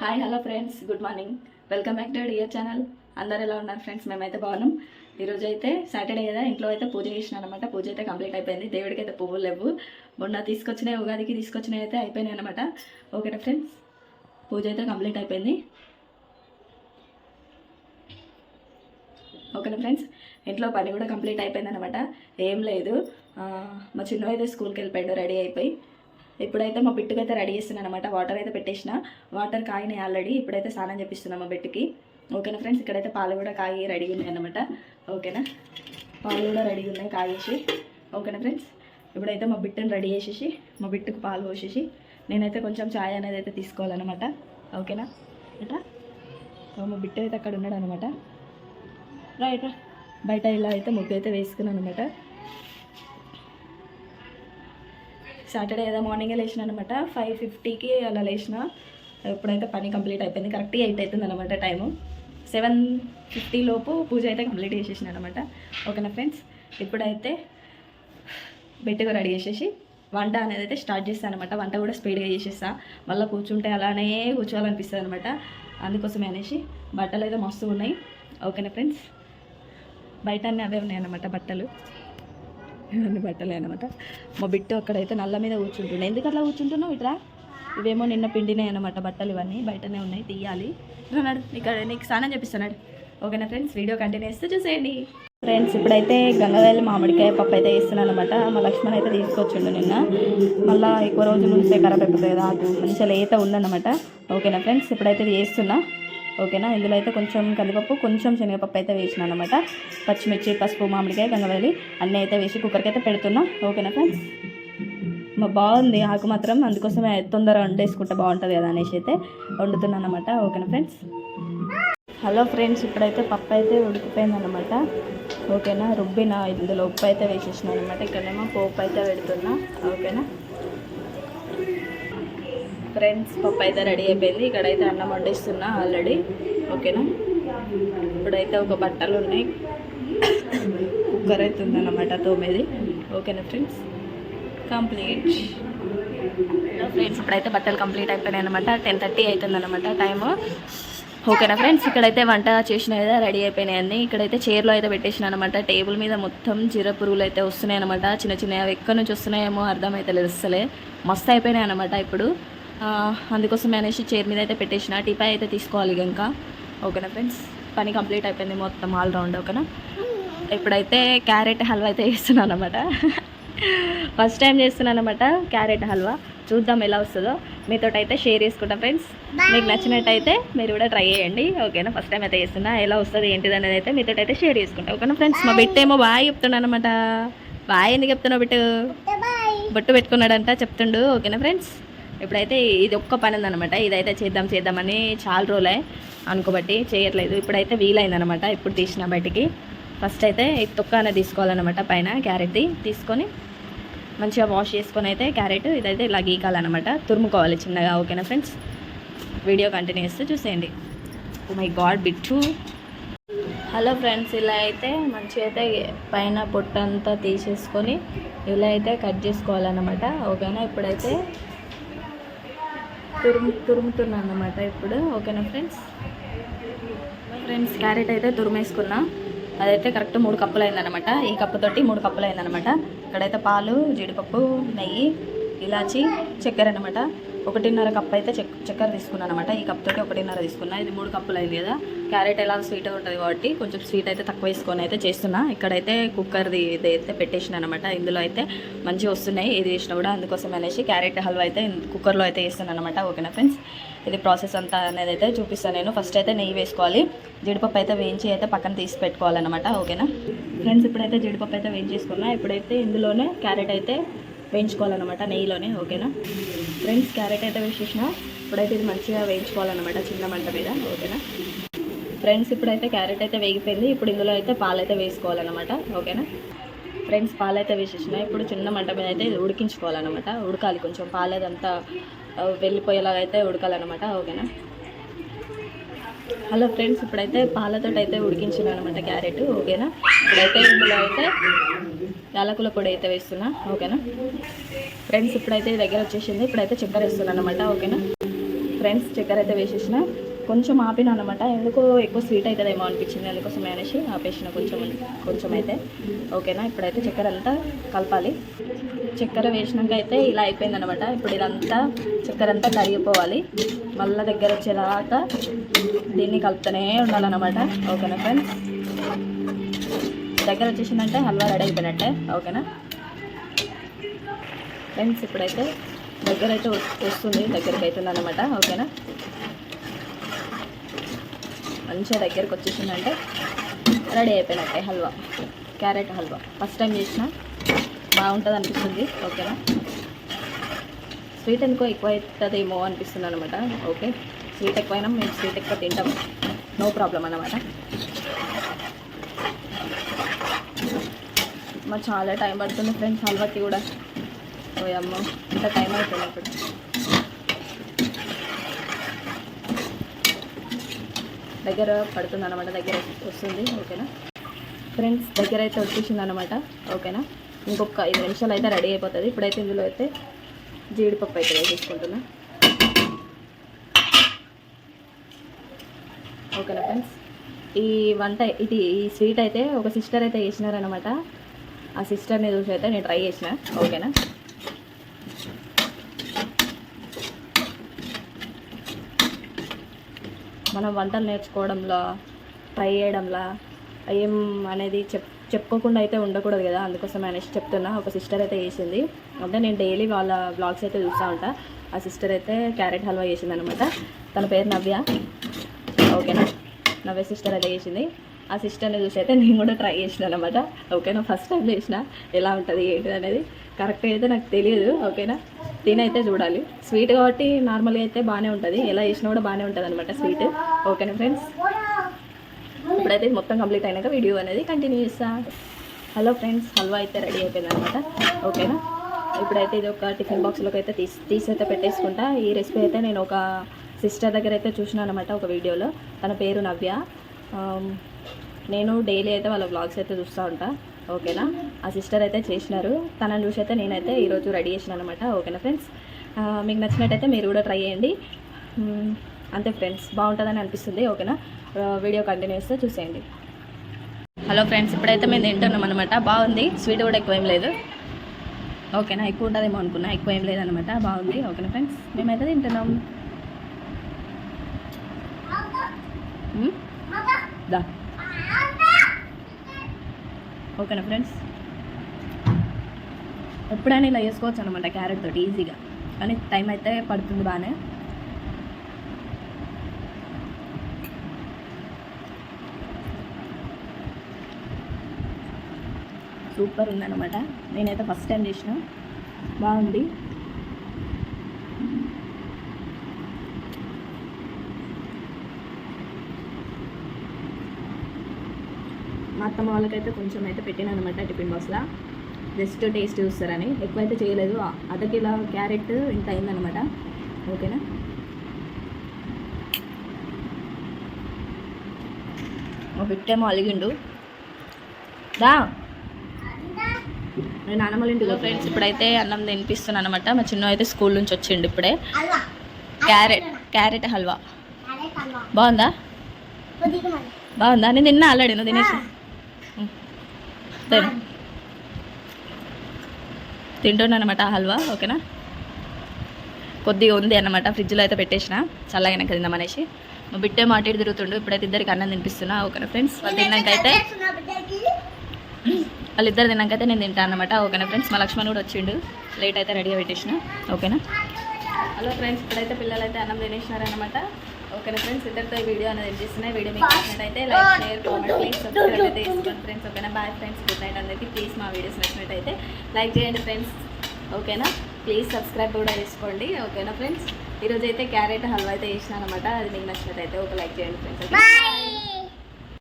Hi hello friends good morning welcome back to our channel అందరు ఎలా ఉన్నారు friends మేమైతే బాగున్నాం. ఈరోజు అయితే సాటర్డే కదా. ఇంట్లో అయితే పూజ చేసినాను అనమాట పూజ అయితే కంప్లీట్ అయిపోయింది. దేవుడికి అయితే పువ్వులు లేవు. మొన్న తీసుకొచ్చినవి ఉగాదికి తీసుకొచ్చినవి అయితే అయిపోయినాయి అనమాట ఓకేనా ఫ్రెండ్స్ పూజ అయితే కంప్లీట్ అయిపోయింది. ఓకేనా ఫ్రెండ్స్ ఇంట్లో పని కూడా కంప్లీట్ అయిపోయింది అనమాట ఏం లేదు. మా చిన్నవి అయితే స్కూల్కి వెళ్ళిపోయాడు రెడీ అయిపోయి. ఇప్పుడైతే మా బిట్టుకు అయితే రెడీ చేస్తున్నాను అనమాట వాటర్ అయితే పెట్టేసిన. వాటర్ కాయినాయి ఆల్రెడీ. ఇప్పుడైతే స్నానం చేపిస్తున్నాను మా బిట్టుకి. ఓకేనా ఫ్రెండ్స్? ఇక్కడైతే పాలు కూడా కాగి రెడీ ఉన్నాయి అనమాట ఓకేనా? పాలు కూడా రెడీ ఉన్నాయి కాగేసి. ఓకేనా ఫ్రెండ్స్? ఇప్పుడైతే మా బిట్టుని రెడీ చేసేసి మా బిట్టుకు పాలు పోసేసి నేనైతే కొంచెం ఛాయ్ అనేది అయితే తీసుకోవాలన్నమాట. ఓకేనా? ఇట్లా మా బిట్టు అయితే అక్కడ ఉన్నాడు అనమాట రైట్ బయట ఇలా అయితే ముగ్గు అయితే వేసుకున్నాను అనమాట సాటర్డే ఏదో మార్నింగే లేచిన అనమాట ఫైవ్ ఫిఫ్టీకి అలా లేచిన. ఎప్పుడైతే పని కంప్లీట్ అయిపోయింది కరెక్ట్గా ఎయిట్ అవుతుంది అనమాట టైము. సెవెన్ ఫిఫ్టీ లోపు పూజ అయితే కంప్లీట్ చేసేసిన అనమాట ఓకేనా ఫ్రెండ్స్? ఇప్పుడైతే బెట్టుగా రెడీ చేసేసి వంట అనేది అయితే స్టార్ట్ చేస్తాను అనమాట వంట కూడా స్పీడ్గా చేసేస్తా. మళ్ళీ కూర్చుంటే అలానే కూర్చోవాలనిపిస్తుంది అనమాట అందుకోసమే అనేసి బట్టలు అయితే మస్తు ఉన్నాయి. ఓకేనా ఫ్రెండ్స్? బయట అన్నీ అవే ఉన్నాయి అన్నమాట బట్టలు. ఇవన్నీ బట్టలే అనమాట మా బిట్టు అక్కడైతే నల్ల మీద కూర్చుంటుండే. ఎందుకు అట్లా కూర్చుంటున్నావు ఇట్రా? ఇవేమో నిన్న పిండినాయి అనమాట బట్టలు ఇవన్నీ బయటనే ఉన్నాయి తీయాలి. అన్నాడు ఇక్కడ నీకు స్నానం చెప్పిస్తున్నాడు ఓకేనా ఫ్రెండ్స్? వీడియో కంటిన్యూ చేస్తే చూసేయండి. ఫ్రెండ్స్ ఇప్పుడైతే గంగవేలి మామిడికాయ పప్పు అయితే వేస్తున్నాను అనమాట మా లక్ష్మణ్ అయితే తీసుకొచ్చిండు నిన్న. మళ్ళీ ఎక్కువ రోజులు ఉంటే ఖరాబ్ అయిపోతుంది కదా అది మంచిగా లేత ఉందన్నమాట. ఓకేనా ఫ్రెండ్స్? ఇప్పుడైతే వేస్తున్నా. ఓకేనా? ఇందులో అయితే కొంచెం కందిపప్పు కొంచెం శనగపప్పు అయితే వేసిన అనమాట పచ్చిమిర్చి పసుపు మామిడికాయ గంగవేలి అన్నీ అయితే వేసి కుక్కర్కి అయితే పెడుతున్నా. ఓకేనా ఫ్రెండ్స్ మా బాగుంది. ఆకు మాత్రం అందుకోసమే తొందరగా వండేసుకుంటే బాగుంటుంది కదా అనేసి అయితే వండుతున్నాను అనమాట ఓకేనా ఫ్రెండ్స్ హలో ఫ్రెండ్స్ ఇప్పుడైతే పప్పు అయితే ఉడికిపోయింది అనమాట ఓకేనా? రుబ్బిన ఇందులో ఉప్పు అయితే వేసేసిన అనమాట ఇక్కడేమో పోపు అయితే పెడుతున్నా. ఓకేనా? ఫ్రెండ్స్ పప్పు అయితే రెడీ అయిపోయింది. ఇక్కడైతే అన్నం వండిస్తున్నా ఆల్రెడీ. ఓకేనా? ఇప్పుడైతే ఒక బట్టలు ఉన్నాయి. కుక్కర్ అయితే ఉందన్నమాట తోమేది. ఓకేనా ఫ్రెండ్స్ కంప్లీట్ ఫ్రెండ్స్ ఇప్పుడైతే బట్టలు కంప్లీట్ అయిపోయినాయి అనమాట టెన్ థర్టీ అవుతుంది అనమాట టైము ఓకేనా ఫ్రెండ్స్ ఇక్కడైతే వంట చేసిన రెడీ అయిపోయినాయి ఇక్కడైతే చైర్లో అయితే పెట్టేసిన అనమాట టేబుల్ మీద మొత్తం జీర పురుగులు అయితే వస్తున్నాయి అనమాట చిన్న చిన్న అవి ఎక్కడి నుంచి వస్తున్నాయేమో అర్థమైతే లేదు అసలే మస్తు అయిపోయినాయి అనమాట ఇప్పుడు. అందుకోసం అనేసి చైర్ మీద అయితే పెట్టేసిన టీపాయ్ అయితే తీసుకోవాలి ఇక ఓకేనా ఫ్రెండ్స్? పని కంప్లీట్ అయిపోయింది మొత్తం ఆల్ రౌండ్ ఓకేనా? ఇప్పుడైతే క్యారెట్ హల్వా అయితే చేస్తున్నాను అనమాట ఫస్ట్ టైం చేస్తున్నాను అనమాట క్యారెట్ హల్వా. చూద్దాం ఎలా వస్తుందో. మీతో అయితే షేర్ చేసుకుంటాం ఫ్రెండ్స్. మీకు నచ్చినట్టయితే మీరు కూడా ట్రై చేయండి. ఓకేనా? ఫస్ట్ టైం అయితే చేస్తున్నా. ఎలా వస్తుంది ఏంటిది అనేది అయితే మీతో అయితే షేర్ చేసుకుంటాం. ఓకేనా ఫ్రెండ్స్? మా బిట్ట ఏమో బాగా చెప్తున్నాను అనమాట బాగా ఎందుకు చెప్తున్నావు బిట్టు? బొట్టు పెట్టుకున్నాడంట చెప్తుండు. ఓకేనా ఫ్రెండ్స్? ఇప్పుడైతే ఇది ఒక్క పని ఉందనమాట ఇదైతే చేద్దాం చేద్దామని చాలా రోజులే అనుకోబట్టి చేయట్లేదు. ఇప్పుడైతే వీలైందనమాట ఇప్పుడు తీసిన బయటికి. ఫస్ట్ అయితే ఈ తొక్క అనేది తీసుకోవాలన్నమాట పైన క్యారెట్ది తీసుకొని మంచిగా వాష్ చేసుకొని అయితే క్యారెట్ ఇదైతే ఇలా గీకాలన్నమాట. తురుముకోవాలి చిన్నగా ఓకేనా ఫ్రెండ్స్? వీడియో కంటిన్యూ చేస్తే చూసేయండి. Oh my god Bittu. Hello friends ఇలా అయితే మంచిగా అయితే పైన పొట్టంతా తీసేసుకొని ఇలా అయితే కట్ చేసుకోవాలన్నమాట. ఓకేనా? ఇప్పుడైతే తురుము తురుముతున్నాను అనమాట ఇప్పుడు. ఓకేనా ఫ్రెండ్స్? ఫ్రెండ్స్ క్యారెట్ అయితే తురిమేసుకున్నా. అదైతే కరెక్ట్ మూడు కప్పులు అయిందనమాట ఈ కప్పుతోటి మూడు కప్పులు అయిందనమాట ఇక్కడైతే పాలు జీడిపప్పు నెయ్యి ఇలాచి చక్కెర అనమాట ఒకటిన్నర కప్ అయితే చెక్ చక్కెర తీసుకున్నాను అనమాట ఈ కప్ తోటి ఒకటిన్నర తీసుకున్నా. ఇది మూడు కప్పులు అయింది కదా. క్యారెట్ ఎలా స్వీట్గా ఉంటుంది కాబట్టి కొంచెం స్వీట్ అయితే తక్కువ వేసుకొని అయితే చేస్తున్నా. ఇక్కడైతే కుక్కర్ది ఇది అయితే పెట్టేసిన అనమాట ఇందులో అయితే మంచిగా వస్తున్నాయి. ఏది చేసినా కూడా అందుకోసం అనేసి క్యారెట్ హల్వా అయితే కుక్కర్లో అయితే వేస్తున్నాను అనమాట ఓకేనా ఫ్రెండ్స్ ఇది ప్రాసెస్ అంతా అనేది అయితే చూపిస్తాను నేను. ఫస్ట్ అయితే నెయ్యి వేసుకోవాలి. జీడిపప్పు అయితే వేయించి అయితే పక్కన తీసి పెట్టుకోవాలన్నమాట. ఓకేనా ఫ్రెండ్స్ ఇప్పుడైతే జీడిపప్పు అయితే వేయించేసుకున్నా. ఇప్పుడైతే ఇందులోనే క్యారెట్ అయితే వేయించుకోవాలన్నమాట నెయ్యిలోనే ఓకేనా? ఫ్రెండ్స్ క్యారెట్ అయితే వేసేసిన. ఇప్పుడైతే ఇది మంచిగా వేయించుకోవాలన్నమాట చిన్న మంట మీద ఓకేనా? ఫ్రెండ్స్ ఇప్పుడైతే క్యారెట్ అయితే వేగిపోయింది. ఇప్పుడు ఇందులో అయితే పాలు అయితే వేసుకోవాలన్నమాట ఓకేనా? ఫ్రెండ్స్ పాలు అయితే వేసేసిన. ఇప్పుడు చిన్న మంట మీద అయితే ఇది ఉడికించుకోవాలన్నమాట. ఉడకాలి కొంచెం. పాలు అదంతా వెళ్ళిపోయేలాగా అయితే ఉడకాలన్నమాట ఓకేనా? హలో ఫ్రెండ్స్ ఇప్పుడైతే పాలతో అయితే ఉడికించిన అనమాట క్యారెట్ ఓకేనా? ఇప్పుడైతే ఇందులో అయితే యాలకుల పొడి అయితే వేస్తున్నా ఓకేనా? ఫ్రెండ్స్ ఇప్పుడైతే దగ్గర వచ్చేసింది. ఇప్పుడైతే చక్కెర వేస్తున్నాను అనమాట ఓకేనా? ఫ్రెండ్స్ చక్కెర అయితే వేసేసిన. కొంచెం ఆపిన అనమాట ఎందుకో ఎక్కువ స్వీట్ అవుతుందేమో అనిపించింది. అందుకోసం అనేసి ఆపేసిన కొంచెం కొంచెం అయితే ఓకేనా? ఇప్పుడైతే చక్కెర అంతా కలపాలి. చక్కెర వేసినాక అయితే ఇలా అయిపోయింది అనమాట ఇప్పుడు ఇదంతా చక్కెర అంతా కరిగిపోవాలి. మళ్ళీ దగ్గర వచ్చేదాకా దీన్ని కలుపుతూనే ఉండాలన్నమాట. ఓకేనా ఫ్రెండ్స్? దగ్గర వచ్చేసిందంటే హల్వా రెడీ అయిపోయినట్టే ఓకేనా? ఫ్రెండ్స్ ఇప్పుడైతే దగ్గర అయితే వస్తుంది దగ్గరికి అవుతుంది అనమాట ఓకేనా? మంచిగా దగ్గరకు వచ్చేసిందంటే రెడీ అయిపోయినట్టే halwa carrot halwa. First time చేసిన బాగుంటుంది అనిపిస్తుంది ఓకేనా? స్వీట్ ఎందుకో ఎక్కువ అవుతుందేమో అనిపిస్తుంది అనమాట ఓకే? స్వీట్ ఎక్కువైనా మేము స్వీట్ ఎక్కువ తింటాం నో ప్రాబ్లం అనమాట మరి చాలా టైం పడుతుంది ఫ్రెండ్స్ హల్వాకి కూడా. ఓ అమ్మ ఇంత టైం అవుతుంది ఇప్పుడు దగ్గర పడుతుంది అనమాట దగ్గర వస్తుంది ఓకేనా? ఫ్రెండ్స్ దగ్గర అయితే వచ్చేసింది అనమాట ఓకేనా? ఇంకొక ఐదు నిమిషాలు అయితే రెడీ అయిపోతుంది. ఇప్పుడైతే ఇందులో అయితే జీడిపప్పు అయితే తీసుకుంటున్నా ఓకేనా ఫ్రెండ్స్? ఈ వంట ఇది ఈ స్వీట్ అయితే ఒక సిస్టర్ అయితే వేసినారనమాట ఆ సిస్టర్ని చూసి అయితే నేను ట్రై చేసిన. ఓకేనా? మనం వంటలు నేర్చుకోవడంలో ట్రై చేయడంలో ఏం అనేది చెప్ చెప్పుకోకుండా అయితే ఉండకూడదు కదా? అందుకోసం అనేసి చెప్తున్నా. ఒక సిస్టర్ అయితే చేసింది. అంటే నేను డైలీ వాళ్ళ బ్లాగ్స్ అయితే చూస్తూ ఉంటా. ఆ సిస్టర్ అయితే క్యారెట్ హల్వా చేసింది అనమాట తన పేరు నవ్య. ఓకేనా? నవ్య సిస్టర్ అయితే చేసింది. ఆ సిస్టర్ని చూసి అయితే నేను కూడా ట్రై చేసిన అనమాట ఓకేనా? ఫస్ట్ టైం చేసిన. ఎలా ఉంటుంది ఏంటి అనేది కరెక్ట్గా అయితే నాకు తెలియదు. ఓకేనా? తినైతే చూడాలి. స్వీట్ కాబట్టి నార్మల్గా అయితే బాగానే ఉంటుంది. ఎలా చేసినా కూడా బాగానే ఉంటుంది అనమాట స్వీట్ ఓకేనా ఫ్రెండ్స్ ఇప్పుడైతే మొత్తం కంప్లీట్ అయినాక వీడియో అనేది కంటిన్యూ చేస్తా. హలో ఫ్రెండ్స్ హల్వా అయితే రెడీ అయిపోయింది అనమాట ఓకేనా? ఇప్పుడైతే ఇది ఒక టిఫిన్ బాక్స్లోకి అయితే తీసి తీసి అయితే పెట్టేసుకుంటా. ఈ రెసిపీ అయితే నేను ఒక సిస్టర్ దగ్గర అయితే చూసినా అనమాట ఒక వీడియోలో తన పేరు నవ్య. నేను డైలీ అయితే వాళ్ళ బ్లాగ్స్ అయితే చూస్తూ ఉంటా ఓకేనా? ఆ సిస్టర్ అయితే చేసినారు. తనని చూసి అయితే నేనైతే ఈరోజు రెడీ చేసిన అనమాట ఓకేనా ఫ్రెండ్స్ మీకు నచ్చినట్టయితే మీరు కూడా ట్రై చేయండి. అంతే ఫ్రెండ్స్ బాగుంటుందని అనిపిస్తుంది ఓకేనా? వీడియో కంటిన్యూ చేస్తే చూసేయండి. హలో ఫ్రెండ్స్ ఇప్పుడైతే మేము తింటున్నాం అనమాట బాగుంది. స్వీట్ కూడా ఎక్కువ ఏం లేదు. ఓకేనా ఎక్కువ ఉంటుందేమో అనుకున్నా ఎక్కువ ఏం లేదనమాట బాగుంది ఓకేనా ఫ్రెండ్స్ మేమైతే తింటున్నాం. దా. ఓకేనా ఫ్రెండ్స్? ఎప్పుడైనా ఇలా చేసుకోవచ్చు అనమాట క్యారెట్ తోటి ఈజీగా. కానీ టైం అయితే పడుతుంది బాగానే. సూపర్ ఉందన్నమాట. నేనైతే ఫస్ట్ టైం చేసిన. బాగుంది. అత్తమ్మ వాళ్ళకైతే కొంచెం అయితే పెట్టిన అనమాట టిఫిన్ బాక్స్లో. జస్ట్ టేస్ట్ చూస్తారని. ఎక్కువైతే చేయలేదు. అర్ధ కిలో క్యారెట్ ఇంత అయిందనమాట. ఓకేనా? మా బిట్టేమో అలిగిండు దా. నేను నాన్నమ్మల ఇంటికి ఫ్రెండ్స్ ఇప్పుడైతే అన్నం తినిపిస్తున్నాను అనమాట మా చిన్న అయితే స్కూల్ నుంచి వచ్చిండు ఇప్పుడే. Carrot carrot halwa. బాగుందా? బాగుందా? నేను తిన్నా ఆల్రెడీ నువ్వు తినేసి. తిను తింటున్నాను అనమాట హల్వా ఓకేనా? కొద్దిగా ఉంది అన్నమాట ఫ్రిడ్జ్లో అయితే పెట్టేసిన చల్లగానే తిందాం అనేసి. మా బిడ్డే మాట ఇటు తిరుగుతుండు ఇప్పుడైతే ఇద్దరికి అన్నం తినిపిస్తున్నా ఓకేనా ఫ్రెండ్స్? వాళ్ళు తిన్నాక అయితే వాళ్ళిద్దరు తిన్నాక అయితే నేను తింటాను అనమాట ఓకేనా ఫ్రెండ్స్? మా లక్ష్మణ్ కూడా వచ్చిండు లేట్ అయితే రెడీగా పెట్టేసిన ఓకేనా? హలో ఫ్రెండ్స్ ఇప్పుడైతే పిల్లలు అయితే అన్నం తినేసినారనమాట ఓకేనా ఫ్రెండ్స్ ఇద్దరితో ఈ వీడియో అనేది చేస్తున్నాయి వీడియో మీకు నచ్చినట్టయితే like share comment please subscribe అయితే చేసుకోండి ఫ్రెండ్స్ ఓకేనా? బాయ్ ఫ్రెండ్స్ గుడ్ నైట్ అందరికీ. ప్లీజ్ మా వీడియోస్ నచ్చినట్టయితే లైక్ చేయండి ఫ్రెండ్స్ ఓకేనా? ప్లీజ్ సబ్స్క్రైబ్ కూడా చేసుకోండి ఓకేనా ఫ్రెండ్స్? ఈరోజు అయితే క్యారెట్ హల్వా అయితే చేసినాను అనమాట అది మీకు నచ్చినట్టయితే ఒక లైక్ చేయండి ఫ్రెండ్స్ ఓకే